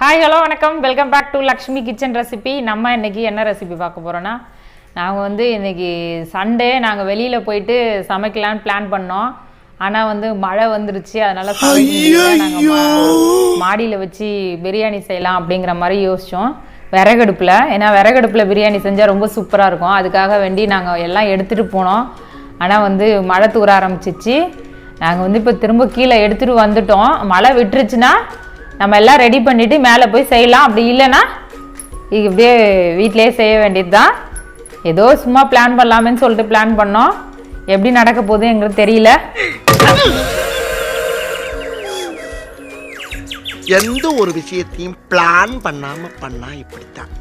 Hi hello வணக்கம். Welcome back to Lakshmi kitchen recipe நம்ம இன்னைக்கு என்ன ரெசிபி பார்க்க போகிறோன்னா நாங்கள் வந்து இன்னைக்கு சண்டே நாங்கள் வெளியில் போயிட்டு சமைக்கலான்னு பிளான் பண்ணோம். ஆனால் வந்து மழை வந்துருச்சு. அதனால நாங்கள் மாடியில். வச்சு பிரியாணி செய்யலாம் அப்படிங்கிற மாதிரி யோசித்தோம் விறகடுப்பில். ஏன்னா விறகடுப்பில் பிரியாணி செஞ்சால் ரொம்ப சூப்பராக இருக்கும். அதுக்காக வேண்டி நாங்கள் எல்லாம் எடுத்துகிட்டு போனோம். ஆனால் வந்து மழை தூர ஆரம்பிச்சிச்சு. நாங்கள் வந்து இப்போ திரும்ப கீழே எடுத்துகிட்டு வந்துட்டோம். மழை விட்டுருச்சுன்னா நம்ம எல்லாம் ரெடி பண்ணிவிட்டு மேலே போய் செய்யலாம். அப்படி இல்லைன்னா இப்படியே வீட்டிலேயே செய்ய வேண்டியது தான் ஏதோ சும்மா பிளான் பண்ணலாமேன்னு சொல்லிட்டு பிளான் பண்ணோம். எப்படி நடக்க போகுது எங்களுக்கு தெரியல. எந்த ஒரு விஷயத்தையும் பிளான் பண்ணாம பண்ணா இப்படித்தான்.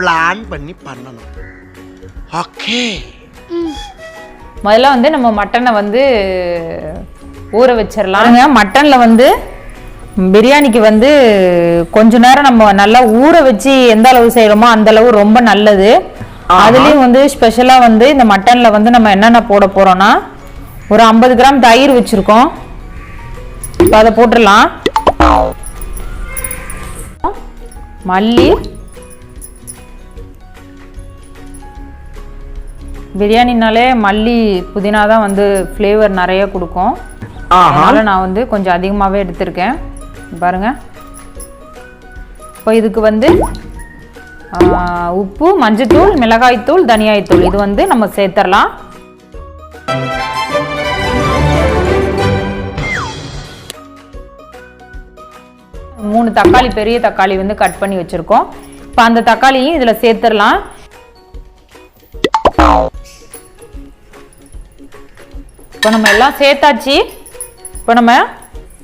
பிளான் பண்ணி பண்ணணும். ஓகே முதல்ல வந்து நம்ம மட்டனை வந்து ஊற வச்சிடலாம் மட்டனில் வந்து பிரியாணிக்கு வந்து கொஞ்ச நேரம் நம்ம நல்லா ஊற வச்சு எந்த அளவு செய்யறோமோ அந்த அளவு ரொம்ப நல்லது. அதுலேயும் வந்து ஸ்பெஷலாக வந்து இந்த மட்டனில் வந்து நம்ம என்னென்ன போட போகிறோம்னா ஒரு ஐம்பது கிராம் தயிர் வச்சுருக்கோம். இப்போ அதை போட்டுடலாம். மல்லி பிரியாணினாலே மல்லி புதினா தான் வந்து ஃப்ளேவர் நிறைய கொடுக்கும். அதனால நான் வந்து கொஞ்சம் அதிகமாகவே எடுத்திருக்கேன். பாருங்க. இப்போ இதுக்கு வந்து உப்பு மஞ்சத்தூள் மிளகாய்த்தூள் தனியாய்த்தூள். இது வந்து நம்ம சேர்த்துடலாம் மூணு தக்காளி பெரிய தக்காளி வந்து கட் பண்ணி வச்சுருக்கோம். இப்போ அந்த தக்காளியும் இதில் சேர்த்துடலாம் இப்போ நம்ம எல்லாம் சேர்த்தாச்சு. இப்போ நம்ம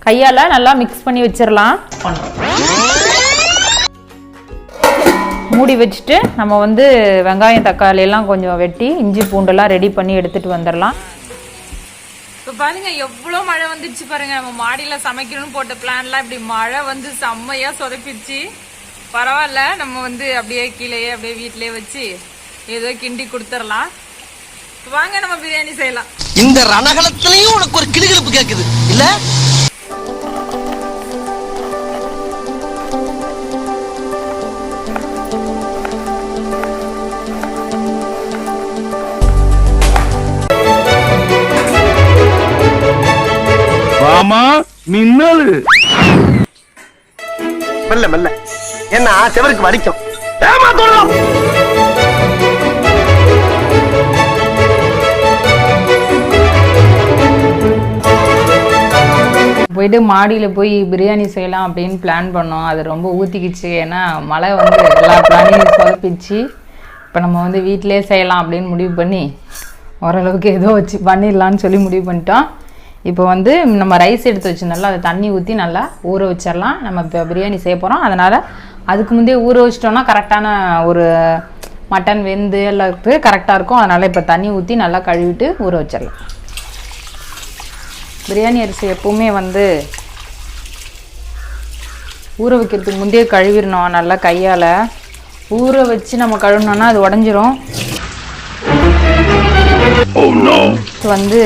கையால் நல்லா மிக்ஸ் பண்ணி வச்சிடலாம் மூடி வச்சுட்டு நம்ம வந்து வெங்காயம் தக்காளி எல்லாம் கொஞ்சம் வெட்டி இஞ்சி பூண்டெல்லாம் ரெடி பண்ணி எடுத்துகிட்டு வந்துடலாம் இப்போ பாருங்க எவ்வளோ மழை வந்துடுச்சு பாருங்க. நம்ம மாடியில் சமைக்கணும்னு போட்ட பிளான்லாம் இப்படி மழை வந்து செம்மையாக சொதப்பிடுச்சு. பரவாயில்ல நம்ம வந்து அப்படியே கீழேயே அப்படியே வீட்டிலேயே வச்சு ஏதோ கிண்டி கொடுத்துடலாம். வாங்க நம்ம பிரியாணி செய்யலாம். இந்த ரணகலத்திலையும் உனக்கு ஒரு கிளுகிழப்பு கேக்குது. இல்ல? ஆமா மின்னலு. மெல்ல மெல்ல. என்ன செவருக்கு வலிக்கும். ஏமாத்தோம் போயிட்டு மாடியில் போய் பிரியாணி செய்யலாம் அப்படின்னு பிளான் பண்ணோம். அது ரொம்ப ஊற்றிக்கிச்சு ஏன்னா மழை வந்து எல்லா பிளானையும் சொதப்பிச்சு. இப்போ நம்ம வந்து வீட்டிலே செய்யலாம் அப்படின்னு முடிவு பண்ணி ஓரளவுக்கு ஏதோ வச்சு பண்ணிடலான்னு சொல்லி முடிவு பண்ணிட்டோம். இப்போ வந்து நம்ம ரைஸ் எடுத்து வச்சிருந்தோம்ல அதை தண்ணி ஊற்றி நல்லா ஊற வச்சிடலாம். நம்ம இப்போ பிரியாணி செய்ய போகிறோம் அதனால் அதுக்கு முந்தைய ஊற வச்சிட்டோன்னா கரெக்டான ஒரு மட்டன் வெந்து எல்லாம் கரெக்டாக இருக்கும். அதனால் இப்போ தண்ணி ஊற்றி நல்லா கழுவிட்டு ஊற வச்சிடலாம். பிரியாணி அரிசி எப்பவுமே வந்து ஊற வைக்கிறதுக்கு முந்தைய கழுவிடணும் நல்லா கையால். ஊற வச்சு நம்ம கழுவினோன்னா அது உடஞ்சிரும். இது வந்து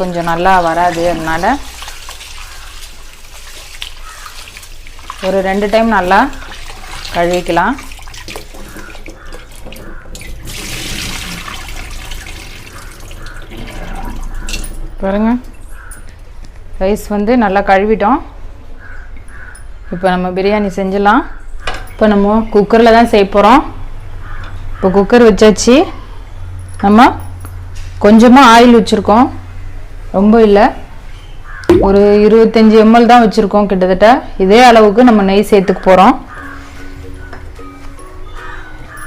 கொஞ்சம் நல்லா வராது அதனால ஒரு ரெண்டு டைம் நல்லா கழுவிக்கலாம். பாருங்க. ரைஸ் வந்து நல்லா கழுவிட்டோம். இப்போ நம்ம பிரியாணி செஞ்சிடலாம். இப்போ நம்ம குக்கரில் தான் செய்ய போகிறோம் இப்போ குக்கர் வச்சாச்சு. நம்ம கொஞ்சமாக ஆயில் வச்சுருக்கோம். ரொம்ப இல்லை. ஒரு இருபத்தஞ்சி எம்எல் தான் வச்சுருக்கோம் கிட்டத்தட்ட. இதே அளவுக்கு நம்ம நெய் சேர்த்துக்க போகிறோம்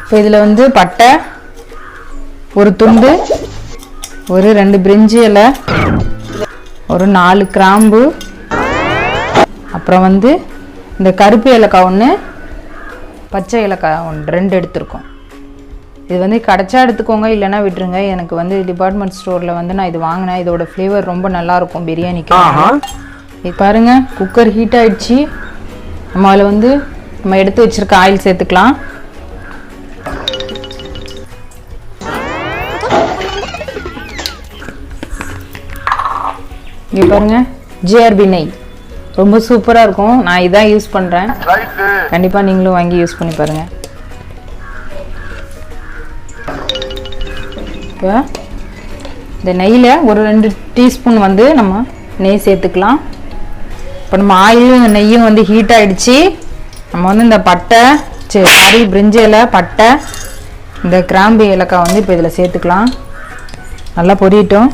இப்போ இதில் வந்து பட்டை ஒரு துண்டு ஒரு ரெண்டு பிரிஞ்சி இலை ஒரு நாலு கிராம்பு அப்புறம் வந்து இந்த கருப்பு ஏலக்காய் ஒன்று பச்சை ஏலக்காய் ஒன்று ரெண்டு எடுத்திருக்கோம். இது வந்து கிடச்சா எடுத்துக்கோங்க இல்லைன்னா விட்டுருங்க. எனக்கு வந்து டிபார்ட்மெண்ட் ஸ்டோரில் வந்து நான் இது வாங்கினேன். இதோட ஃப்ளேவர் ரொம்ப நல்லா இருக்கும் பிரியாணிக்கு. இது பாருங்க குக்கர் ஹீட் ஆயிடுச்சு. நம்ம அதில் வந்து நம்ம எடுத்து வச்சிருக்க ஆயில் சேர்த்துக்கலாம். இங்கே பாருங்க. ஜிஆர்பி நெய். ரொம்ப சூப்பராக இருக்கும். நான் இதான் யூஸ் பண்ணுறேன் கண்டிப்பாக நீங்களும் வாங்கி யூஸ் பண்ணி பாருங்க. இப்போ இந்த நெய்யில் ஒரு ரெண்டு டீஸ்பூன் வந்து நம்ம நெய் சேர்த்துக்கலாம். இப்போ நம்ம ஆயிலும் நெய்யும் வந்து ஹீட் ஆயிடுச்சு. நம்ம வந்து இந்த பட்டை சாரி பிரிஞ்சி இலை பட்டை இந்த கிராம்பு ஏலக்காய் வந்து இப்போ இதில் சேர்த்துக்கலாம். நல்லா பொரியட்டும்.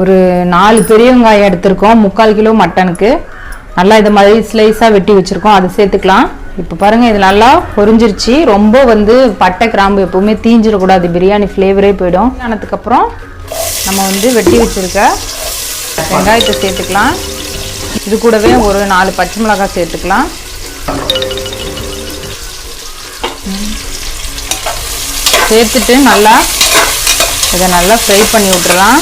ஒரு நாலு பெரிய வெங்காயம் எடுத்திருக்கோம் முக்கால் கிலோ மட்டனுக்கு. நல்லா இது மாதிரி ஸ்லைஸாக வெட்டி வச்சுருக்கோம். அதை சேர்த்துக்கலாம். இப்போ பாருங்கள் இது நல்லா பொரிஞ்சிருச்சு. ரொம்ப வந்து பட்டை கிராம்பு எப்போவுமே தீஞ்சிடக்கூடாது. பிரியாணி ஃப்ளேவரே போயிடும். ஆனதுக்கப்புறம் நம்ம வந்து வெட்டி வச்சுருக்க வெங்காயத்தை சேர்த்துக்கலாம். இது கூடவே ஒரு நாலு பச்சை மிளகாய் சேர்த்துக்கலாம். சேர்த்துட்டு நல்லா இதை நல்லா ஃப்ரை பண்ணி விட்டுறலாம்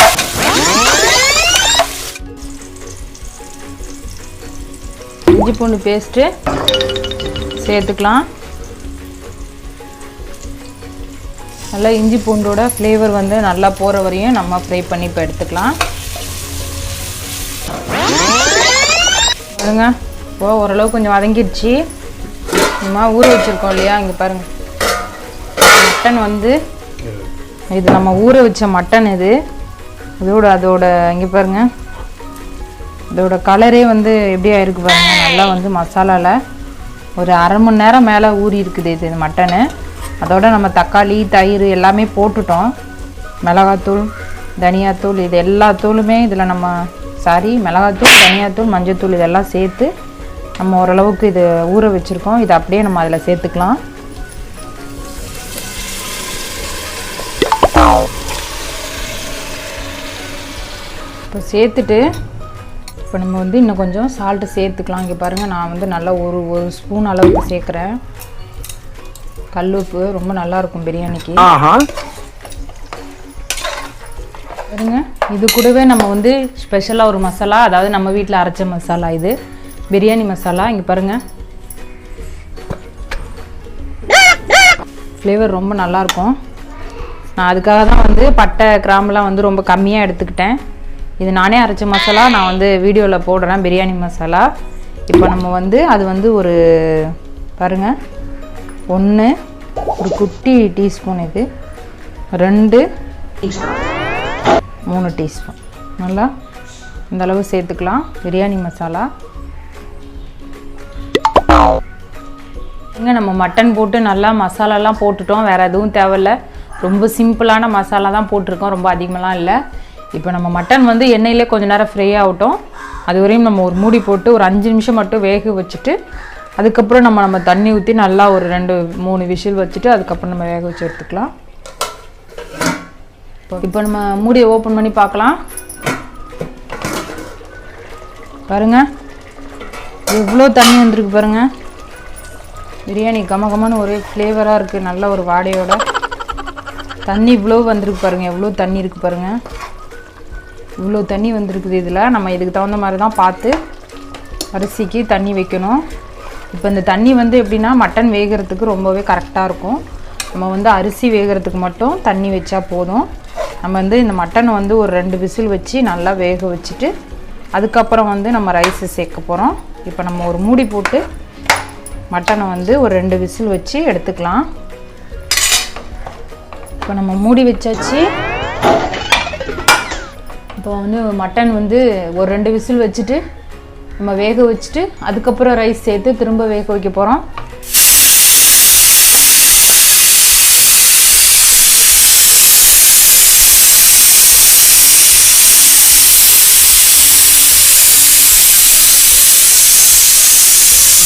இஞ்சி பூண்டு பேஸ்ட்டு சேர்த்துக்கலாம். நல்லா இஞ்சி பூண்டோட ஃப்ளேவர் வந்து நல்லா போகிற வரையும் நம்ம ஃப்ரை பண்ணி இப்போ எடுத்துக்கலாம். பாருங்க இப்போ ஓரளவு கொஞ்சம் வதங்கிடுச்சு நம்ம ஊற வச்சுருக்கோம் இல்லையா? இங்கே பாருங்க. மட்டன் வந்து இது நம்ம ஊற வச்ச மட்டன் இது. இதோட அதோட இங்கே பாருங்க. இதோட கலரே வந்து எப்படி ஆயிருக்கு பாருங்க. நல்லா வந்து மசாலாவில் ஒரு அரை மணி நேரம் மேலே ஊறி இருக்குது இது மட்டனு. அதோட நம்ம தக்காளி தயிர் எல்லாமே போட்டுட்டோம். மிளகாத்தூள் தனியாத்தூள் இது எல்லா தூளுமே இதில் நம்ம சாரி மிளகாத்தூள் தனியாத்தூள் மஞ்சத்தூள் இதெல்லாம் சேர்த்து நம்ம ஓரளவுக்கு இது ஊற வச்சுருக்கோம். இதை அப்படியே நம்ம அதில் சேர்த்துக்கலாம். இப்போ சேர்த்துட்டு இப்போ நம்ம வந்து இன்னும் கொஞ்சம் சால்ட்டு சேர்த்துக்கலாம். இங்கே பாருங்கள் நான் வந்து நல்லா ஒரு ஒரு ஸ்பூன் அளவுக்கு சேர்க்குறேன். கல்லுப்பு ரொம்ப நல்லா இருக்கும் பிரியாணிக்கு. பாருங்க இது கூடவே நம்ம வந்து ஸ்பெஷலாக ஒரு மசாலா அதாவது நம்ம வீட்டில் அரைச்ச மசாலா இது. பிரியாணி மசாலா இங்கே பாருங்க. ஃப்ளேவர் ரொம்ப நல்லாயிருக்கும் நான் அதுக்காக தான் வந்து பட்டை கிராம்பெலாம் வந்து ரொம்ப கம்மியாக எடுத்துக்கிட்டேன். இது நானே அரைச்ச மசாலா நான் வந்து வீடியோவில் போடுறேன் பிரியாணி மசாலா. இப்போ நம்ம வந்து அது வந்து ஒரு பாருங்கள் ஒன்று ஒரு குட்டி டீஸ்பூன் இது ரெண்டு மூணு டீஸ்பூன். நல்லா? இந்த அளவு சேர்த்துக்கலாம் பிரியாணி மசாலா. இங்கே நம்ம மட்டன் போட்டு நல்லா மசாலாலாம் போட்டுட்டோம் வேறு எதுவும் தேவையில்ல. ரொம்ப சிம்பிளான மசாலா தான் போட்டிருக்கோம் ரொம்ப அதிகமாலாம் இல்லை. இப்போ நம்ம மட்டன் வந்து எண்ணெயிலே கொஞ்ச நேரம் ஃப்ரை ஆகட்டும். அது வரையும் நம்ம ஒரு மூடி போட்டு ஒரு அஞ்சு நிமிஷம் மட்டும் வேக வச்சுட்டு அதுக்கப்புறம் நம்ம நம்ம தண்ணி ஊற்றி நல்லா ஒரு ரெண்டு மூணு விசில் வச்சுட்டு அதுக்கப்புறம் நம்ம வேக வச்சு எடுத்துக்கலாம். இப்போ நம்ம மூடியை ஓப்பன் பண்ணி பார்க்கலாம். பாருங்கள் எவ்வளோ தண்ணி வந்திருக்கு பாருங்கள் பிரியாணி கம ஒரே ஃப்ளேவராக இருக்குது நல்ல ஒரு வாடையோட. தண்ணி இவ்வளோ வந்திருக்கு பாருங்கள் எவ்வளோ தண்ணி இருக்குது பாருங்கள் இவ்வளோ தண்ணி வந்திருக்குது இதில். நம்ம இதுக்கு தகுந்த மாதிரி தான் பார்த்து அரிசிக்கு தண்ணி வைக்கணும். இப்போ இந்த தண்ணி வந்து எப்படின்னா மட்டன் வேகிறதுக்கு ரொம்பவே கரெக்டாக இருக்கும். நம்ம வந்து அரிசி வேகிறதுக்கு மட்டும் தண்ணி வச்சா போதும். நம்ம வந்து இந்த மட்டனை வந்து ஒரு ரெண்டு விசில் வச்சு நல்லா வேக வச்சுட்டு அதுக்கப்புறம் வந்து நம்ம ரைஸு சேர்க்க போகிறோம் இப்போ நம்ம ஒரு மூடி போட்டு மட்டனை வந்து ஒரு ரெண்டு விசில் வச்சு எடுத்துக்கலாம். இப்போ நம்ம மூடி வச்சாச்சு. இப்போ வந்து மட்டன் வந்து ஒரு ரெண்டு விசில் வச்சுட்டு நம்ம வேக வச்சுட்டு அதுக்கப்புறம் ரைஸ் சேர்த்து திரும்ப வேக வைக்க போகிறோம்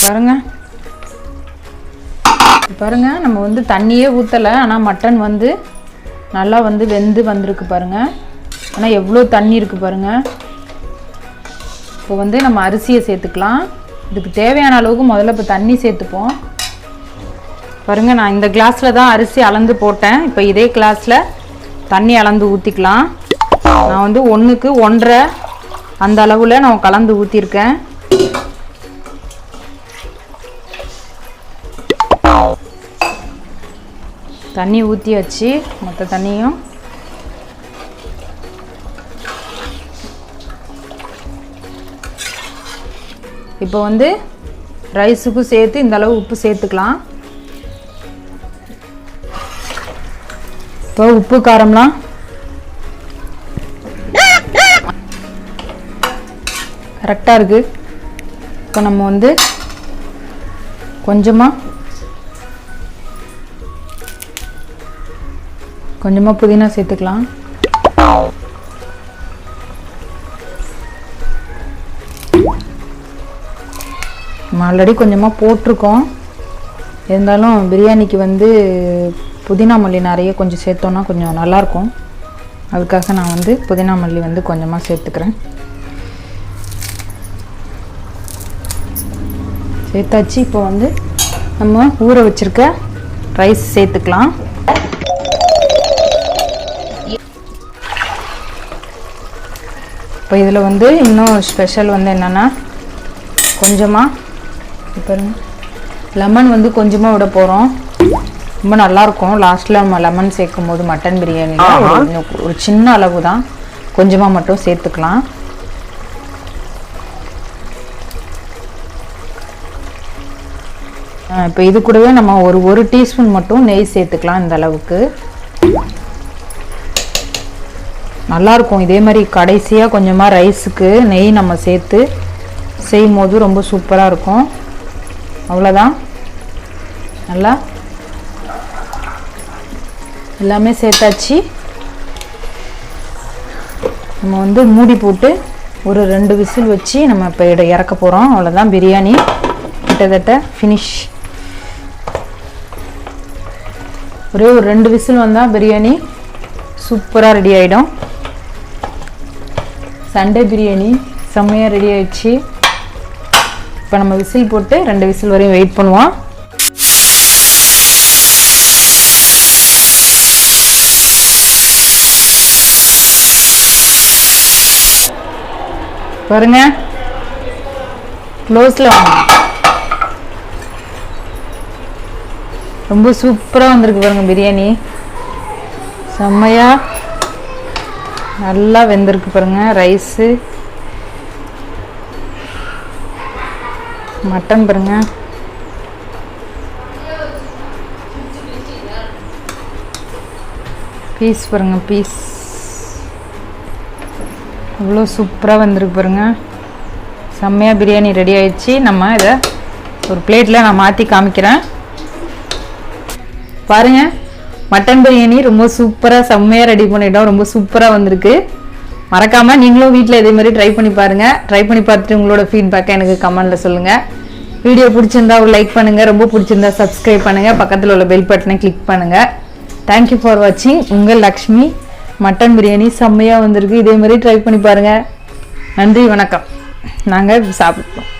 பாருங்க. பாருங்க நம்ம வந்து தண்ணியே ஊற்றலை ஆனால் மட்டன் வந்து நல்லா வந்து வெந்து வந்திருக்கு பாருங்கள் ஆனால் எவ்வளோ தண்ணி இருக்குது பாருங்கள் இப்போ வந்து நம்ம அரிசியை சேர்த்துக்கலாம். இதுக்கு தேவையான அளவுக்கு முதல்ல இப்போ தண்ணி சேர்த்துப்போம். பாருங்கள் நான் இந்த கிளாஸில் தான் அரிசி அளந்து போட்டேன். இப்போ இதே கிளாஸில் தண்ணி அளந்து ஊற்றிக்கலாம் நான் வந்து ஒன்றுக்கு ஒன்றரை அந்த அளவில் நான் கலந்து ஊற்றிருக்கேன் தண்ணி ஊற்றி வச்சு மொத்த தண்ணியும். இப்போ வந்து ரைஸுக்கும் சேர்த்து இந்த அளவு உப்பு சேர்த்துக்கலாம். இப்போ உப்பு காரம்லாம். கரெக்டாக இருக்குது இப்போ நம்ம வந்து கொஞ்சமாக கொஞ்சமாக புதினா சேர்த்துக்கலாம். நம்ம ஆல்ரெடி கொஞ்சமாக போட்டிருக்கோம். இருந்தாலும் பிரியாணிக்கு வந்து புதினா மல்லி நிறைய கொஞ்சம் சேர்த்தோன்னா கொஞ்சம் நல்லாயிருக்கும் அதுக்காக நான் வந்து புதினா மல்லி வந்து கொஞ்சமாக சேர்த்துக்கிறேன். சேர்த்தாச்சு. இப்போ வந்து நம்ம ஊற வச்சிருக்க ரைஸ் சேர்த்துக்கலாம். இப்போ இதில் வந்து இன்னும் ஸ்பெஷல் வந்து என்னென்னா கொஞ்சமாக பாருங்க. லெமன் வந்து கொஞ்சமாக விட போகிறோம் ரொம்ப நல்லாயிருக்கும் லாஸ்ட்டில் நம்ம லெமன் சேர்க்கும் போது மட்டன் இன்னும் ஒரு சின்ன அளவு தான் கொஞ்சமாக மட்டும் சேர்த்துக்கலாம். இப்போ இது கூடவே நம்ம ஒரு ஒரு டீஸ்பூன் மட்டும் நெய் சேர்த்துக்கலாம் இந்த அளவுக்கு. நல்லாயிருக்கும் இதே மாதிரி கடைசியாக கொஞ்சமாக ரைஸுக்கு நெய் நம்ம சேர்த்து செய்யும் போது ரொம்ப சூப்பராக இருக்கும். அவ்வளோதான் நல்லா. எல்லாமே சேர்த்தாச்சு. நம்ம வந்து மூடி போட்டு ஒரு ரெண்டு விசில் வச்சு நம்ம இப்போ இட இறக்க போகிறோம் அவ்வளோதான் பிரியாணி. கிட்டத்தட்ட ஃபினிஷ் ஒரே ஒரு ரெண்டு விசில் வந்தால் பிரியாணி சூப்பராக ரெடி ஆகிடும் சண்டே பிரியாணி செம்மையாக ரெடி ஆயிடுச்சு. இப்போ நம்ம விசில் போட்டு ரெண்டு விசில் வரையும் வெயிட் பண்ணுவோம். பாருங்க. க்ளோஸில் ரொம்ப சூப்பராக வந்திருக்கு பாருங்க பிரியாணி. செம்மையா நல்லா வெந்திருக்கு பாருங்க. ரைஸு மட்டன் பாருங்க. பீஸ் பாருங்க பீஸ். இவ்வளோ சூப்பராக வந்திருக்கு பாருங்க. செம்மையாக பிரியாணி ரெடி ஆயிடுச்சு. நம்ம இதை ஒரு பிளேட்டில் நான் மாற்றி காமிக்கிறேன். பாருங்க மட்டன் பிரியாணி ரொம்ப சூப்பராக செம்மையாக ரெடி பண்ணிட்டோம். ரொம்ப சூப்பராக வந்திருக்கு. மறக்காமல் நீங்களும் வீட்டில் இதே மாதிரி ட்ரை பண்ணி பாருங்கள் ட்ரை பண்ணி பார்த்துட்டு உங்களோட ஃபீட்பேக்கை எனக்கு கமெண்டில் சொல்லுங்கள் வீடியோ பிடிச்சிருந்தா ஒரு லைக் பண்ணுங்கள் ரொம்ப பிடிச்சிருந்தா சப்ஸ்கிரைப் பண்ணுங்கள் பக்கத்தில் உள்ள பெல் பட்டனை கிளிக் பண்ணுங்கள் தேங்க்யூ ஃபார் வாட்சிங் உங்கள் லக்ஷ்மி. மட்டன் பிரியாணி செம்மையாக வந்திருக்கு. இதே மாதிரி ட்ரை பண்ணி பாருங்கள் நன்றி வணக்கம். நாங்கள் சாப்பிட்டோம்.